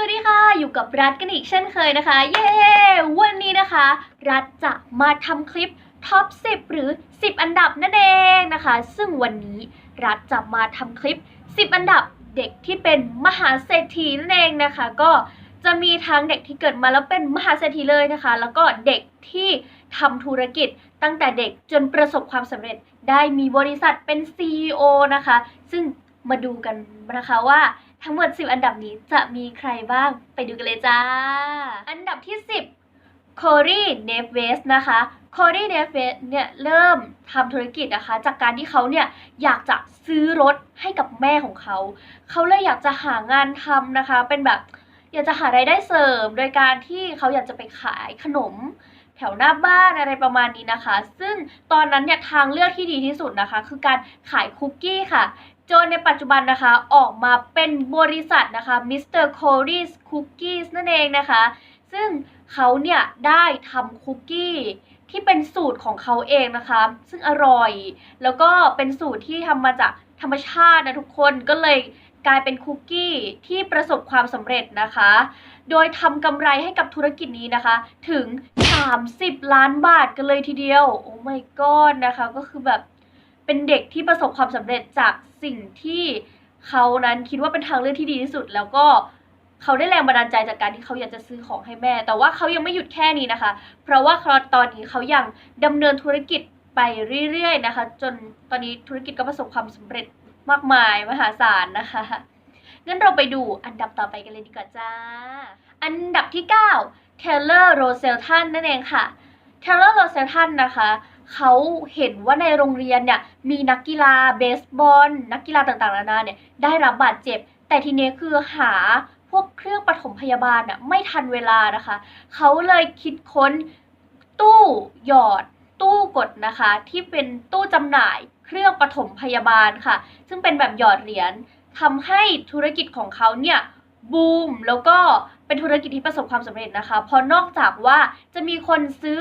สวัสดีค่ะ อยู่กับรัฐกันอีกเช่นเคยนะคะ เย้ วันนี้นะคะ รัฐจะมาทำคลิปท็อป 10 หรือ 10 อันดับนั่นเองนะคะ ซึ่งวันนี้รัฐจะมาทำคลิป 10 อันดับเด็กที่เป็นมหาเศรษฐีนั่นเองนะคะ ก็จะมีทั้งเด็กที่เกิดมาแล้วเป็นมหาเศรษฐีเลยนะคะ แล้วก็เด็กที่ทำธุรกิจตั้งแต่เด็กจนประสบความสำเร็จได้มีบริษัทเป็น CEO นะคะ ซึ่งมาดูกันนะคะว่า ทั้งหมด 10 อันดับนี้จะมีใครบ้าง ไปดูกันเลยจ้า อันดับที่ 10 c o r y n e v e s นะคะ c o r y n e v e s เนี่ยเริ่มทำธุรกิจนะคะ จากการที่เขาเนี่ยอยากจะซื้อรถให้กับแม่ของเขา เขาเลยอยากจะหางานทำนะคะ เป็นแบบอยากจะหารายได้เสริม โดยการที่เขาอยากจะไปขายขนมแถวหน้าบ้านอะไรประมาณนี้นะคะ ซึ่งตอนนั้นเนี่ยทางเลือกที่ดีที่สุดนะคะ คือการขายคุกกี้ค่ะ จนในปัจจุบันนะคะออกมาเป็นบริษัทนะคะ Mr. Corey's Cookies นั่นเองนะคะ ซึ่งเขาเนี่ยได้ทำคุกกี้ที่เป็นสูตรของเขาเองนะคะ ซึ่งอร่อย แล้วก็เป็นสูตรที่ทำมาจากธรรมชาตินะทุกคนก็เลยกลายเป็นคุกกี้ที่ประสบความสำเร็จนะคะ โดยทำกำไรให้กับธุรกิจนี้นะคะ ถึง 30 ล้านบาทกันเลยทีเดียว โอ้ my god นะคะ ก็คือแบบเป็นเด็กที่ประสบความสำเร็จจาก สิ่งที่เขานั้นคิดว่าเป็นทางเลือกที่ดีที่สุด แล้วก็เขาได้แรงบันดาลใจจากการที่เขาอยากจะซื้อของให้แม่ แต่ว่าเขายังไม่หยุดแค่นี้นะคะ เพราะว่าตอนนี้เขายังดำเนินธุรกิจไปเรื่อยๆนะคะ จนตอนนี้ธุรกิจก็ประสบความสำเร็จมากมายมหาศาลนะคะงั้นเราไปดูอันดับต่อไปกันเลยดีกว่าจ้า อันดับที่9 Taylor r o s e l t o n นั่นเองค่ะ Taylor r o s e l t o n นะคะ เขาเห็นว่าในโรงเรียนเนี่ยมีนักกีฬาเบสบอลนักกีฬาต่างๆนานาเนี่ยได้รับบาดเจ็บ แต่ทีนี้คือหาพวกเครื่องปฐมพยาบาลน่ะไม่ทันเวลานะคะ เขาเลยคิดค้นตู้หยอดตู้กดนะคะ ที่เป็นตู้จำหน่ายเครื่องปฐมพยาบาลค่ะ ซึ่งเป็นแบบหยอดเหรียญทำให้ธุรกิจของเขาเนี่ยบูมแล้วก็เป็นธุรกิจที่ประสบความสำเร็จนะคะ เพราะนอกจากว่าจะมีคนซื้อ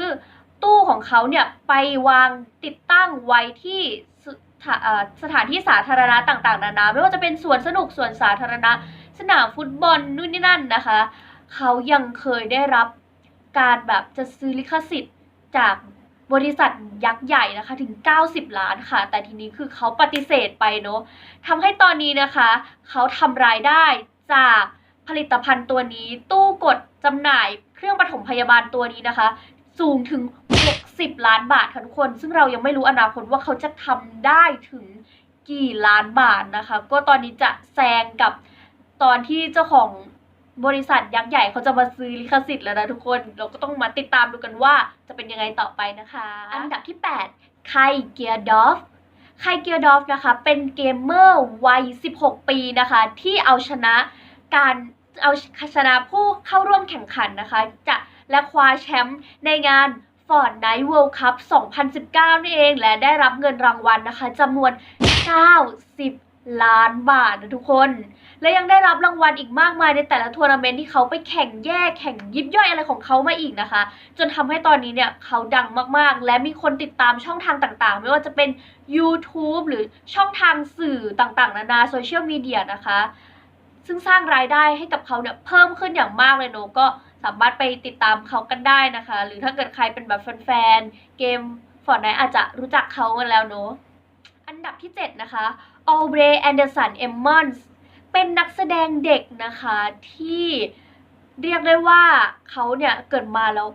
ตู้ของเขาเนี่ยไปวางติดตั้งไว้ที่สถาเอ่อสถานที่สาธารณะต่างๆ นานา ไม่ว่าจะเป็นสวนสนุกสวนสาธารณะ สนามฟุตบอลนู่นนี่นั่นนะคะ เขายังเคยได้รับการแบบจะซื้อลิขสิทธิ์จากบริษัทยักษ์ใหญ่นะคะถึง 90 ล้านค่ะ แต่ทีนี้คือเขาปฏิเสธไปเนาะทำให้ตอนนี้นะคะ เขาทำรายได้จากผลิตภัณฑ์ตัวนี้ ตู้กดจำหน่ายเครื่องปฐมพยาบาลตัวนี้นะคะ สูงถึง 60 ล้านบาทค่ะทุกคน ซึ่งเรายังไม่รู้อนาคตว่าเขาจะทำได้ถึงกี่ล้านบาทนะคะ ก็ตอนนี้จะแซงกับตอนที่เจ้าของบริษัทยักษ์ใหญ่เขาจะมาซื้อลิขสิทธิ์แล้วนะทุกคน เราก็ต้องมาติดตามดูกันว่าจะเป็นยังไงต่อไปนะคะ อันดับที่ 8 ไคเกียร์ดอฟไคเกียร์ดอฟนะคะ เป็นเกมเมอร์วัย 16 ปีนะคะ ที่เอาชนะการเอาชนะผู้เข้าร่วมแข่งขันนะคะ จะ และคว้าแชมป์ในงาน Fortnite World Cup 2019 นี่เอง และได้รับเงินรางวัลนะคะจำนวน 90 ล้านบาทนะทุกคน และยังได้รับรางวัลอีกมากมายในแต่ละทัวร์นาเมนต์ที่เขาไปแข่งแยกแข่งยิบย่อยอะไรของเขามาอีกนะคะ จนทำให้ตอนนี้เนี่ยเขาดังมากๆ และมีคนติดตามช่องทางต่างๆ ไม่ว่าจะเป็น YouTube หรือช่องทางสื่อต่างๆ นานาโซเชียลมีเดียนะคะ ซึ่งสร้างรายได้ให้กับเขาเนี่ยเพิ่มขึ้นอย่างมากเลยเนก็ามารถไปติดตามเขากันได้นะคะ หรือถ้าเกิดใครเป็นแบบแฟนๆ เกมฟอร์ดไนอาจจะรู้จักเขากันแล้วเนอะอันดับที่ 7 นะคะ a l b r e y Anderson Emmons เป็นนักแสดงเด็กนะคะที่เรียกได้ว่าเขาเนี่ยเกิดมาแล้ว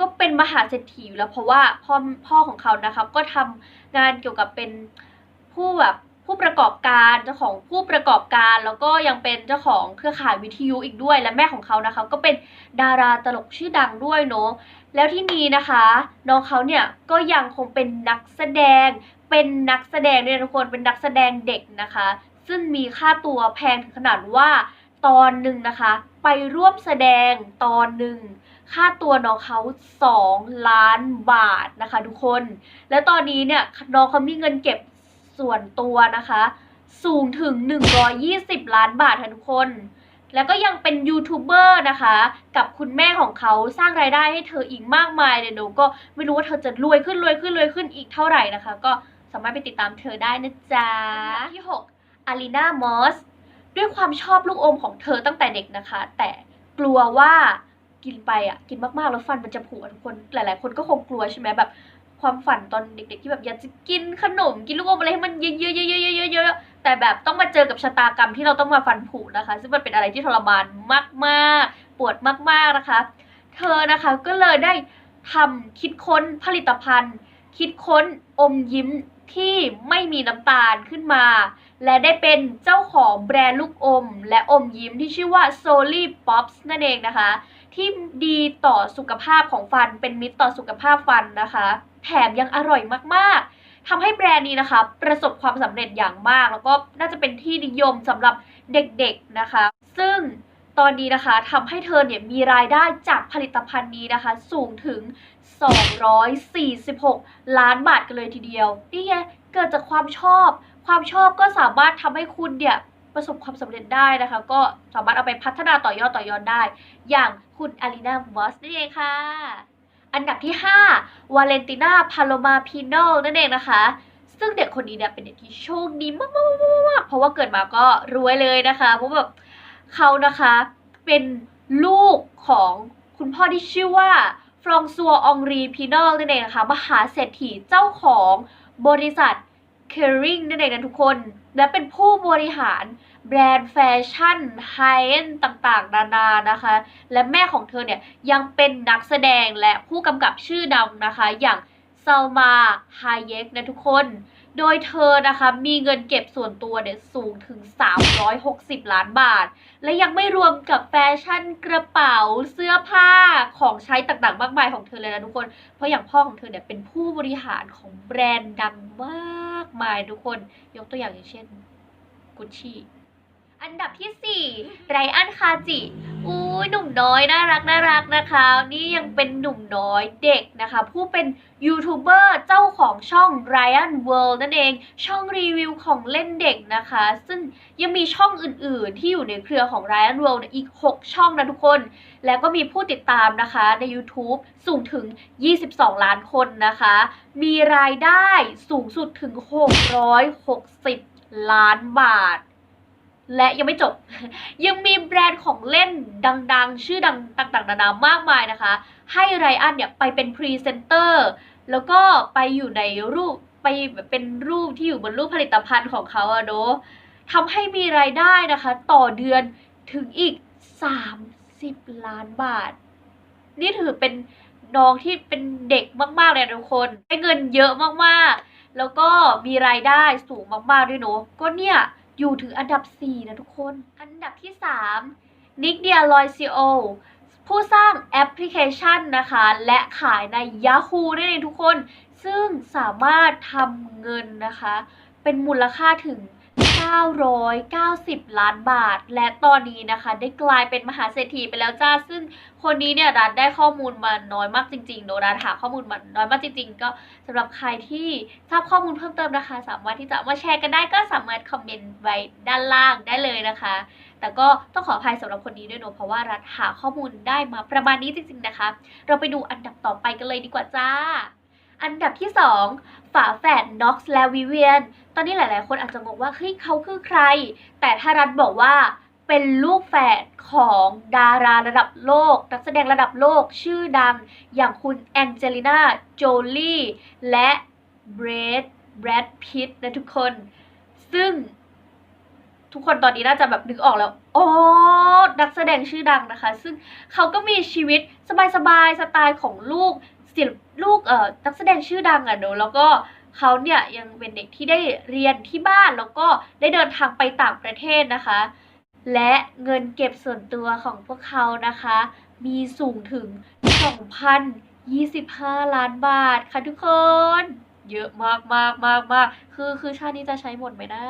ก็เป็นมหาเศรษฐีอยู่แล้วเพราะว่าพ่อพ่อของเขานะคะก็ทำงานเกี่ยวกับเป็นผู้แบบ ผู้ประกอบการเจ้าของผู้ประกอบการ แล้วก็ยังเป็นเจ้าของเครือข่ายวิทยุอีกด้วย และแม่ของเขานะคะ ก็เป็นดาราตลกชื่อดังด้วยเนาะแล้วที่นี้นะคะน้องเขาเนี่ยก็ยังคงเป็นนักแสดง เป็นนักแสดงด้วยทุกคนเป็นนักแสดงเด็กนะคะ ซึ่งมีค่าตัวแพงถึงขนาดว่าตอนหนึ่งนะคะ ไปร่วมแสดงตอนหนึ่งค่าตัวน้องเขา2 ล้านบาทนะคะทุกคน และตอนนี้เนี่ยน้องเขามีเงินเก็บ ส่วนตัวนะคะ สูงถึง 120 ล้านบาทค่ะทุกคน แล้วก็ยังเป็นยูทูบเบอร์นะคะ กับคุณแม่ของเขาสร้างรายได้ให้เธออีกมากมายเลยหนูก็ไม่รู้ว่าเธอจะรวยขึ้นรวยขึ้นรวยขึ้นอีกเท่าไหร่นะคะ ก็สามารถไปติดตามเธอได้นะจ๊ะอันดับที่ 6อารีนามอสด้วยความชอบลูกอมของเธอตั้งแต่เด็กนะคะ แต่กลัวว่ากินไปอะกินมากๆแล้วฟันมันจะผุอะทุกคนหลาย ๆ คนก็คงกลัวใช่ไหมแบบ ความฝันตอนเด็กๆที่แบบอยากจะกินขนมกินลูกอมอะไรให้มันเยอะๆๆๆๆๆแต่แบบต้องมาเจอกับชะตากรรมที่เราต้องมาฟันผุนะคะ ซึ่งมันเป็นอะไรที่ทรมานมากๆ ปวดมากๆนะคะ เธอนะคะก็เลยได้ทำคิดค้นผลิตภัณฑ์ คิดค้นอมยิ้มที่ไม่มีน้ำตาลขึ้นมา และได้เป็นเจ้าของแบรนด์ลูกอม และอมยิ้มที่ชื่อว่า s o l y Pops นั่นเองนะคะ ที่ดีต่อสุขภาพของฟันเป็นมิตรต่อสุขภาพฟันนะคะ แถมยังอร่อยมากๆทำให้แบรนด์นี้นะคะ ประสบความสำเร็จอย่างมาก แล้วก็น่าจะเป็นที่นิยมสำหรับเด็กๆนะคะ ซึ่งตอนนี้นะคะทำให้เธอเนี่ยมีรายได้จากผลิตภัณฑ์นี้นะคะ สูงถึง 246 ล้านบาทกันเลยทีเดียว นี่ไงเกิดจากความชอบ ความชอบก็สามารถทำให้คุณเนี่ยประสบความสำเร็จได้นะคะ ก็สามารถเอาไปพัฒนาต่อยอดต่อยอดได้ อย่างคุณอารีนามอสนั่นเองค่ะ อันดับที่ 5 วาเลนติน่า พาโลมาพีโนนั่นเองนะคะ ซึ่งเด็กคนนี้เนี่ยเป็นเด็กที่โชคดีมากๆเพราะว่าเกิดมาก็รวยเลยนะคะเพราะแบบเขานะคะเป็นลูกของคุณพ่อที่ชื่อว่าฟรองซัวองรีพีโนนั่นเองนะคะมหาเศรษฐีเจ้าของบริษัทเคอริงนั่นเองนะทุกคน และเป็นผู้บริหาร แบรนด์แฟชั่นไฮเอ็นต่างๆ นานานะคะ และแม่ของเธอเนี่ยยังเป็นนักแสดงและผู้กำกับชื่อดังนะคะ อย่างซัลมาไฮเยกนะทุกคน โดยเธอนะคะมีเงินเก็บส่วนตัวเนี่ยสูงถึง 360 ล้านบาท และยังไม่รวมกับแฟชั่นกระเป๋าเสื้อผ้าของใช้ต่างๆ มากมายของเธอเลยนะทุกคน เพราะอย่างพ่อของเธอเนี่ยเป็นผู้บริหารของแบรนด์ดังมากมายทุกคน ยกตัวอย่างอย่างเช่นกุชชี่ อันดับที่ 4 ไรอันคาจิอุ้หนุ่มน้อยน่ารักน่ารักนะคะ นี่ยังเป็นหนุ่มน้อยเด็กนะคะ ผู้เป็นยูทูบเบอร์เจ้าของช่อง Ryan World นั่นเอง ช่องรีวิวของเล่นเด็กนะคะ ซึ่งยังมีช่องอื่นๆ ที่อยู่ในเครือของ Ryan World อีก 6 ช่องนะทุกคน แล้วก็มีผู้ติดตามนะคะใน YouTube สูงถึง 22 ล้านคนนะคะ มีรายได้สูงสุดถึง 660 ล้านบาท และยังไม่จบ ยังมีแบรนด์ของเล่นดังๆ ชื่อดังต่างๆนานามากมายนะคะ ให้ไรอันเนี่ยไปเป็นพรีเซนเตอร์แล้วก็ไปอยู่ในรูปไปเป็นรูปที่อยู่บนรูปผลิตภัณฑ์ของเขาอะเนาะทำให้มีรายได้นะคะ ต่อเดือนถึงอีก 30 ล้านบาท นี่ถือเป็นน้องที่เป็นเด็กมากๆเลยทุกคนได้เงินเยอะมากๆ แล้วก็มีรายได้สูงมากๆด้วยเนาะก็เนี่ย อยู่ถึงอันดับ 4 นะทุกคน อันดับที่ 3 นิกเดียลอยซิโอผู้สร้างแอปพลิเคชันนะคะ และขายใน Yahoo ได้เลยทุกคน ซึ่งสามารถทำเงินนะคะ เป็นมูลค่าถึง 990 ล้านบาท และตอนนี้นะคะ ได้กลายเป็นมหาเศรษฐีไปแล้วจ้า ซึ่งคนนี้เนี่ยรัฐได้ข้อมูลมาน้อยมากจริงๆโนรัฐหาข้อมูลมาน้อยมากจริง ๆ ก็สำหรับใครที่ทราบข้อมูลเพิ่มเติมนะคะ สามารถที่จะมาแชร์กันได้ก็สามารถคอมเมนต์ไว้ด้านล่างได้เลยนะคะ แต่ก็ต้องขออภัยสำหรับคนนี้ด้วยเนอะเพราะว่ารัฐหาข้อมูลได้มาประมาณนี้จริง ๆนะคะ เราไปดูอันดับต่อไปกันเลยดีกว่าจ้า อันดับที่ 2 ฝาแฝดน็อกซ์และวิเวียน ตอนนี้หลาย ๆ คนอาจจะงงว่าเฮ้ยเขาคือใคร แต่ถ้ารัฐบอกว่าเป็นลูกแฝดของดาราระดับโลก นักแสดงระดับโลกชื่อดัง อย่างคุณแองเจลิน่า โจลี่ และเบรดแบรดพิตนะทุกคน ซึ่งทุกคนตอนนี้น่าจะแบบนึกออกแล้วอ๋อนักแสดงชื่อดังนะคะ ซึ่งเขาก็มีชีวิตสบายๆสไตล์ของลูก ศิลป์ลูกเอ่อนักแสดงชื่อดังอะเนอะแล้วก็เขาเนี่ยยังเป็นเด็กที่ได้เรียนที่บ้านแล้วก็ได้เดินทางไปต่างประเทศนะคะ และเงินเก็บส่วนตัวของพวกเขานะคะ มีสูงถึง 2,025 ล้านบาทค่ะทุกคน เยอะมากมากมากมากคือคือชาตินี้จะใช้หมดไหมนะ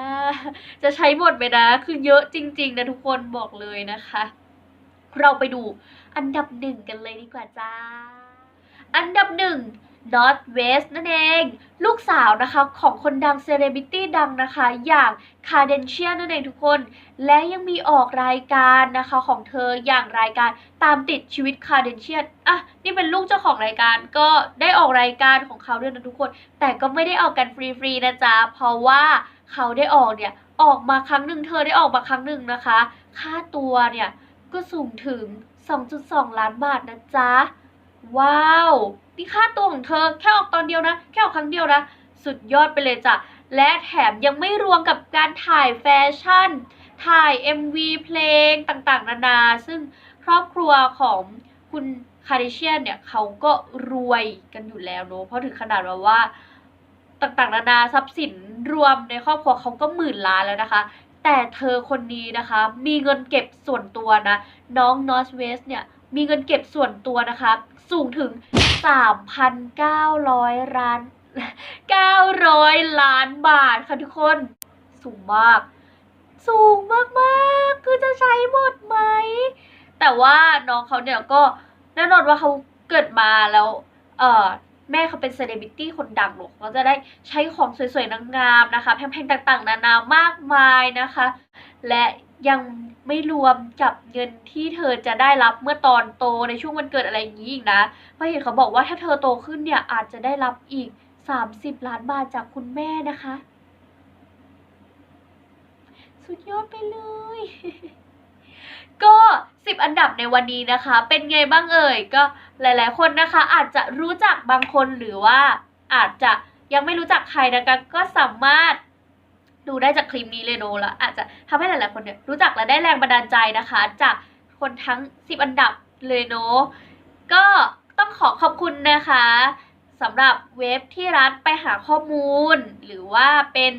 จะใช้หมดไหมนะ คือเยอะจริง ๆ นะทุกคนบอกเลยนะคะ เราไปดูอันดับหนึ่งกันเลยดีกว่าจ้า อันดับหนึ่ง North West นั่นเอง ลูกสาวนะคะของคนดังเซเลบริตี้ดังนะคะ อย่างคาเดนเชียนั่นเองทุกคน และยังมีออกรายการนะคะของเธออย่างรายการตามติดชีวิตคาเดนเชียนอะนี่เป็นลูกเจ้าของรายการก็ได้ออกรายการของเขาด้วยนะทุกคน แต่ก็ไม่ได้ออกกันฟรีๆนะจ๊ะเพราะว่าเขาได้ออกเนี่ยออกมาครั้งหนึ่งเธอได้ออกมาครั้งหนึ่งนะคะ ค่าตัวเนี่ยก็สูงถึง 2.2 ล้านบาทนะจ๊ะ ว้าวนี่ค่าตัวของเธอแค่ออกตอนเดียวนะ แค่ออกครั้งเดียวนะ สุดยอดไปเลยจ้ะ และแถมยังไม่รวมกับการถ่ายแฟชั่น ถ่าย MV เพลงต่างๆ นานา ซึ่งครอบครัวของคุณคาร์ดิเชียนเนี่ยเขาก็รวยกันอยู่แล้วเนอะเพราะถึงขนาดแบบว่าต่างๆ นานาทรัพย์สินรวมในครอบครัวเขาก็หมื่นล้านแล้วนะคะ แต่เธอคนนี้นะคะ มีเงินเก็บส่วนตัวนะ น้องนอสเวสเนี่ย มีเงินเก็บส่วนตัวนะคะสูงถึง 3,900ล้าน 900 ล้านบาทค่ะทุกคน สูงมาก สูงมากๆ คือจะใช้หมดไหม แต่ว่าน้องเขาเนี่ยก็แน่นอนว่าเขาเกิดมาแล้ว เออแม่เขาเป็นเซเลบริตี้คนดังหรอกเขาจะได้ใช้ของสวยๆงามๆนะคะ แพงๆต่างๆ นานามากมายนะคะ และ ยังไม่รวมกับเงินที่เธอจะได้รับเมื่อตอนโตในช่วงวันเกิดอะไรอย่างนี้อีกนะเพราะเห็นเขาบอกว่าถ้าเธอโตขึ้นเนี่ยอาจจะได้รับอีก 30 ล้านบาทจากคุณแม่นะคะ สุดยอดไปเลย ก็ 10 อันดับในวันนี้นะคะ เป็นไงบ้างเอ่ย ก็หลายๆ คนนะคะ อาจจะรู้จักบางคนหรือว่าอาจจะยังไม่รู้จักใครนะคะก็สามารถ ดูได้จากคลิปนี้เลยโนแล้วอาจจะทำให้หลาย ๆ คนเนี่ยรู้จักและได้แรงบันดาลใจนะคะ จากคนทั้ง 10 อันดับเลยเนาะก็ต้องขอขอบคุณนะคะสำหรับเว็บที่รัฐไปหาข้อมูล หรือว่าเป็น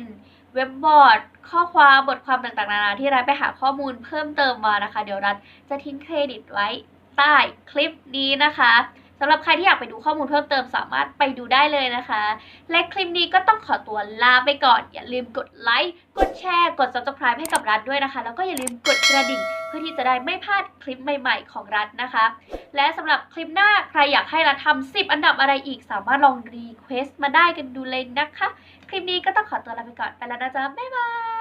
เว็บบอร์ดข้อความบทความต่างๆนานาที่รัฐไปหาข้อมูลเพิ่มเติมมานะคะ เดี๋ยวรัฐจะทิ้งเครดิตไว้ใต้คลิปนี้นะคะ สำหรับใครที่อยากไปดูข้อมูลเพิ่มเติมสามารถไปดูได้เลยนะคะ และคลิปนี้ก็ต้องขอตัวลาไปก่อน อย่าลืมกดไลค์กดแชร์กด subscribe ให้กับรัฐด้วยนะคะ แล้วก็อย่าลืมกดกระดิ่ง เพื่อที่จะได้ไม่พลาดคลิปใหม่ ๆ ของรัฐนะคะ และสำหรับคลิปหน้าใครอยากให้เราทำ10 อันดับอะไรอีก สามารถลองรีเควสต์มาได้กันดูเลยนะคะ คลิปนี้ก็ต้องขอตัวลาไปก่อนไปแล้วนะจ๊ะบ๊ายบาย